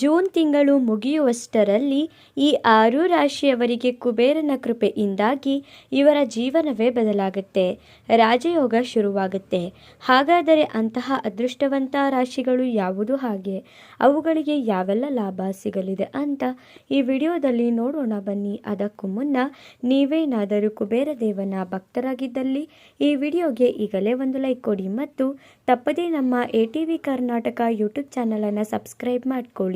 June ತಿಂಗಳು ಮುಗಿಯುವಷ್ಟರಲ್ಲಿ ಈ ಆರು ರಾಶಿಯವರಿಗೆ ಕುಬೇರನ ಕೃಪೆಯಿಂದಾಗಿ ಇವರ ಜೀವನವೇ ಬದಲಾಗುತ್ತೆ. ರಾಜಯೋಗ ಶುರುವಾಗುತ್ತೆ. ಹಾಗಾದರೆ ಅಂತಹ ಅದೃಷ್ಟವಂತ ರಾಶಿಗಳು ಯಾವುದು ಹಾಗೆ? ಅವುಗಳಿಗೆ ಯಾವೆಲ್ಲ ಲಾಭ ಸಿಗಲಿದೆ ಅಂತ ಈ ವಿಡಿಯೋದಲ್ಲಿ ನೋಡೋಣ ಬನ್ನಿ. ಅದಕ್ಕೂ ಮುನ್ನ ನೀವೇನಾದರೂ ಕುಬೇರ ದೇವನ ಭಕ್ತರಾಗಿದ್ದಲ್ಲಿ ಈ ವಿಡಿಯೋಗೆ ಈಗಲೇ ಒಂದು ಲೈಕ್ ಕೊಡಿ ಮತ್ತು ತಪ್ಪದೇ ನಮ್ಮ A T V Karnataka YouTube ಚಾನಲನ್ನು ಸಬ್ಸ್ಕ್ರೈಬ್ ಮಾಡಿಕೊಳ್ಳಿ.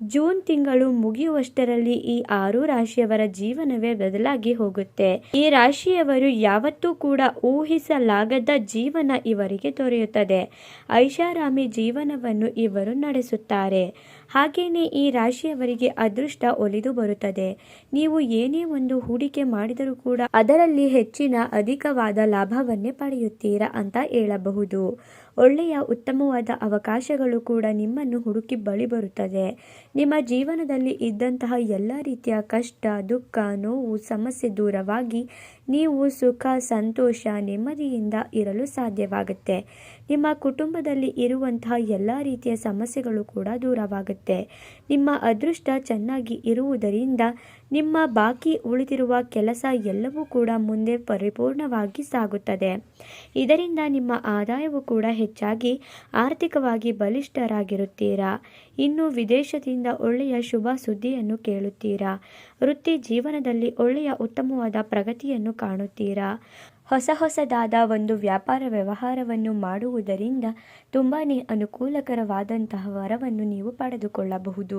ಜೂನ್ ತಿಂಗಳು ಮುಗಿಯುವಷ್ಟರಲ್ಲಿ ಈ ಆರು ರಾಶಿಯವರ ಜೀವನವೇ ಬದಲಾಗಿ ಹೋಗುತ್ತೆ. ಈ ರಾಶಿಯವರು ಯಾವತ್ತೂ ಕೂಡ ಊಹಿಸಲಾಗದ ಜೀವನ ಇವರಿಗೆ ದೊರೆಯುತ್ತದೆ. ಐಷಾರಾಮಿ ಜೀವನವನ್ನು ಇವರು ನಡೆಸುತ್ತಾರೆ. ಹಾಗೆಯೇ ಈ ರಾಶಿಯವರಿಗೆ ಅದೃಷ್ಟ ಒಲಿದು ಬರುತ್ತದೆ. ನೀವು ಏನೇ ಒಂದು ಹೂಡಿಕೆ ಮಾಡಿದರೂ ಕೂಡ ಅದರಲ್ಲಿ ಹೆಚ್ಚಿನ, ಅಧಿಕವಾದ ಲಾಭವನ್ನೇ ಪಡೆಯುತ್ತೀರಾ ಅಂತ ಹೇಳಬಹುದು. ಒಳ್ಳೆಯ ಉತ್ತಮವಾದ ಅವಕಾಶಗಳು ಕೂಡ ನಿಮ್ಮನ್ನು ಹುಡುಕಿ ಬಳಿ ಬರುತ್ತದೆ. ನಿಮ್ಮ ಜೀವನದಲ್ಲಿ ಇದ್ದಂತಹ ಎಲ್ಲ ರೀತಿಯ ಕಷ್ಟ, ದುಃಖ, ನೋವು, ಸಮಸ್ಯೆ ದೂರವಾಗಿ ನೀವು ಸುಖ, ಸಂತೋಷ, ನೆಮ್ಮದಿಯಿಂದ ಇರಲು ಸಾಧ್ಯವಾಗುತ್ತೆ. ನಿಮ್ಮ ಕುಟುಂಬದಲ್ಲಿ ಇರುವಂತಹ ಎಲ್ಲ ರೀತಿಯ ಸಮಸ್ಯೆಗಳು ಕೂಡ ದೂರವಾಗುತ್ತೆ. ನಿಮ್ಮ ಅದೃಷ್ಟ ಚೆನ್ನಾಗಿ ಇರುವುದರಿಂದ ನಿಮ್ಮ ಬಾಕಿ ಉಳಿದಿರುವ ಕೆಲಸ ಎಲ್ಲವೂ ಕೂಡ ಮುಂದೆ ಪರಿಪೂರ್ಣವಾಗಿ ಸಾಗುತ್ತದೆ. ಇದರಿಂದ ನಿಮ್ಮ ಆದಾಯವು ಕೂಡ ಹೆಚ್ಚಾಗಿ ಆರ್ಥಿಕವಾಗಿ ಬಲಿಷ್ಠರಾಗಿರುತ್ತೀರಾ? ಇನ್ನು ವಿದೇಶದಿಂದ ಒಳ್ಳೆಯ ಶುಭ ಸುದ್ದಿಯನ್ನು ಕೇಳುತ್ತೀರಾ? ವೃತ್ತಿ ಜೀವನದಲ್ಲಿ ಒಳ್ಳೆಯ ಉತ್ತಮವಾದ ಪ್ರಗತಿಯನ್ನು ಕಾಣುತ್ತೀರಾ? ಹೊಸ ಹೊಸದಾದ ಒಂದು ವ್ಯಾಪಾರ ವ್ಯವಹಾರವನ್ನು ಮಾಡುವುದರಿಂದ ತುಂಬಾ ಅನುಕೂಲಕರವಾದಂತಹ ವರವನ್ನು ನೀವು ಪಡೆದುಕೊಳ್ಳಬಹುದು.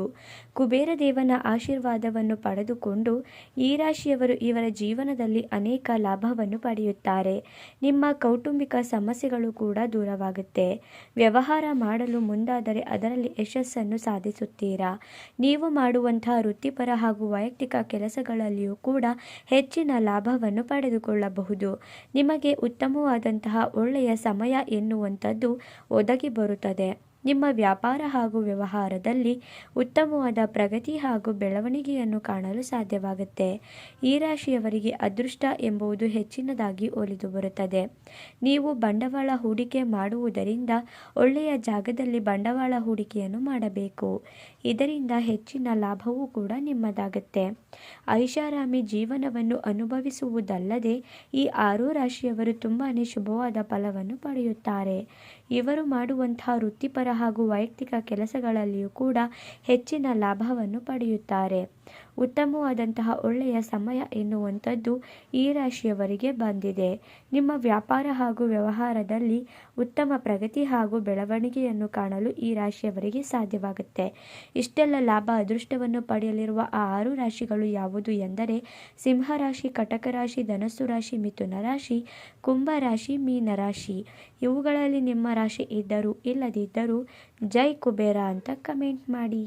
ಕುಬೇರ ದೇವನ ಆಶೀರ್ವಾದವನ್ನು ಪಡೆದುಕೊಂಡು ಈ ರಾಶಿಯವರು ಇವರ ಜೀವನದಲ್ಲಿ ಅನೇಕ ಲಾಭವನ್ನು ಪಡೆಯುತ್ತಾರೆ. ನಿಮ್ಮ ಕೌಟುಂಬಿಕ ಸಮಸ್ಯೆಗಳು ಕೂಡ ದೂರವಾಗುತ್ತೆ. ವ್ಯವಹಾರ ಮಾಡಲು ಮುಂದಾದರೆ ಅದರಲ್ಲಿ ಯಶಸ್ಸನ್ನು ಸಾಧಿಸುತ್ತೀರಾ? ನೀವು ಮಾಡುವಂತಹ ವೃತ್ತಿಪರ ಹಾಗೂ ವೈಯಕ್ತಿಕ ಕೆಲಸಗಳಲ್ಲಿಯೂ ಕೂಡ ಹೆಚ್ಚಿನ ಲಾಭವನ್ನು ಪಡೆದುಕೊಳ್ಳಬಹುದು. ನಿಮಗೆ ಉತ್ತಮವಾದಂತಹ ಒಳ್ಳೆಯ ಸಮಯ ಎನ್ನುವಂಥದ್ದು ಒದಗಿ ಬರುತ್ತದೆ. ನಿಮ್ಮ ವ್ಯಾಪಾರ ಹಾಗೂ ವ್ಯವಹಾರದಲ್ಲಿ ಉತ್ತಮವಾದ ಪ್ರಗತಿ ಹಾಗೂ ಬೆಳವಣಿಗೆಯನ್ನು ಕಾಣಲು ಸಾಧ್ಯವಾಗುತ್ತೆ. ಈ ರಾಶಿಯವರಿಗೆ ಅದೃಷ್ಟ ಎಂಬುದು ಹೆಚ್ಚಿನದಾಗಿ ಒಲಿದು ಬರುತ್ತದೆ. ನೀವು ಬಂಡವಾಳ ಹೂಡಿಕೆ ಮಾಡುವುದರಿಂದ ಒಳ್ಳೆಯ ಜಾಗದಲ್ಲಿ ಬಂಡವಾಳ ಹೂಡಿಕೆಯನ್ನು ಮಾಡಬೇಕು. ಇದರಿಂದ ಹೆಚ್ಚಿನ ಲಾಭವೂ ಕೂಡ ನಿಮ್ಮದಾಗುತ್ತೆ. ಐಷಾರಾಮಿ ಜೀವನವನ್ನು ಅನುಭವಿಸುವುದಲ್ಲದೆ ಈ ಆರು ರಾಶಿಯವರು ತುಂಬಾ ಶುಭವಾದ ಫಲವನ್ನು ಪಡೆಯುತ್ತಾರೆ. ಇವರು ಮಾಡುವಂತಹ ವೃತ್ತಿಪರ ಹಾಗೂ ವೈಯಕ್ತಿಕ ಕೆಲಸಗಳಲ್ಲಿಯೂ ಕೂಡ ಹೆಚ್ಚಿನ ಲಾಭವನ್ನು ಪಡೆಯುತ್ತಾರೆ. ಉತ್ತಮವಾದಂತಹ ಒಳ್ಳೆಯ ಸಮಯ ಎನ್ನುವಂಥದ್ದು ಈ ರಾಶಿಯವರಿಗೆ ಬಂದಿದೆ. ನಿಮ್ಮ ವ್ಯಾಪಾರ ಹಾಗೂ ವ್ಯವಹಾರದಲ್ಲಿ ಉತ್ತಮ ಪ್ರಗತಿ ಹಾಗೂ ಬೆಳವಣಿಗೆಯನ್ನು ಕಾಣಲು ಈ ರಾಶಿಯವರಿಗೆ ಸಾಧ್ಯವಾಗುತ್ತೆ. ಇಷ್ಟೆಲ್ಲ ಲಾಭ ಅದೃಷ್ಟವನ್ನು ಪಡೆಯಲಿರುವ ಆ ಆರು ರಾಶಿಗಳು ಯಾವುದು ಎಂದರೆ ಸಿಂಹರಾಶಿ ಕಟಕ ರಾಶಿ, ಧನಸ್ಸು ರಾಶಿ, ಮಿಥುನ ರಾಶಿ, ಕುಂಭ ರಾಶಿ, ಮೀನ ರಾಶಿ. ಇವುಗಳಲ್ಲಿ ನಿಮ್ಮ ರಾಶಿ ಇದ್ದರೂ ಇಲ್ಲದಿದ್ದರೂ ಜೈ ಕುಬೇರ ಅಂತ ಕಮೆಂಟ್ ಮಾಡಿ.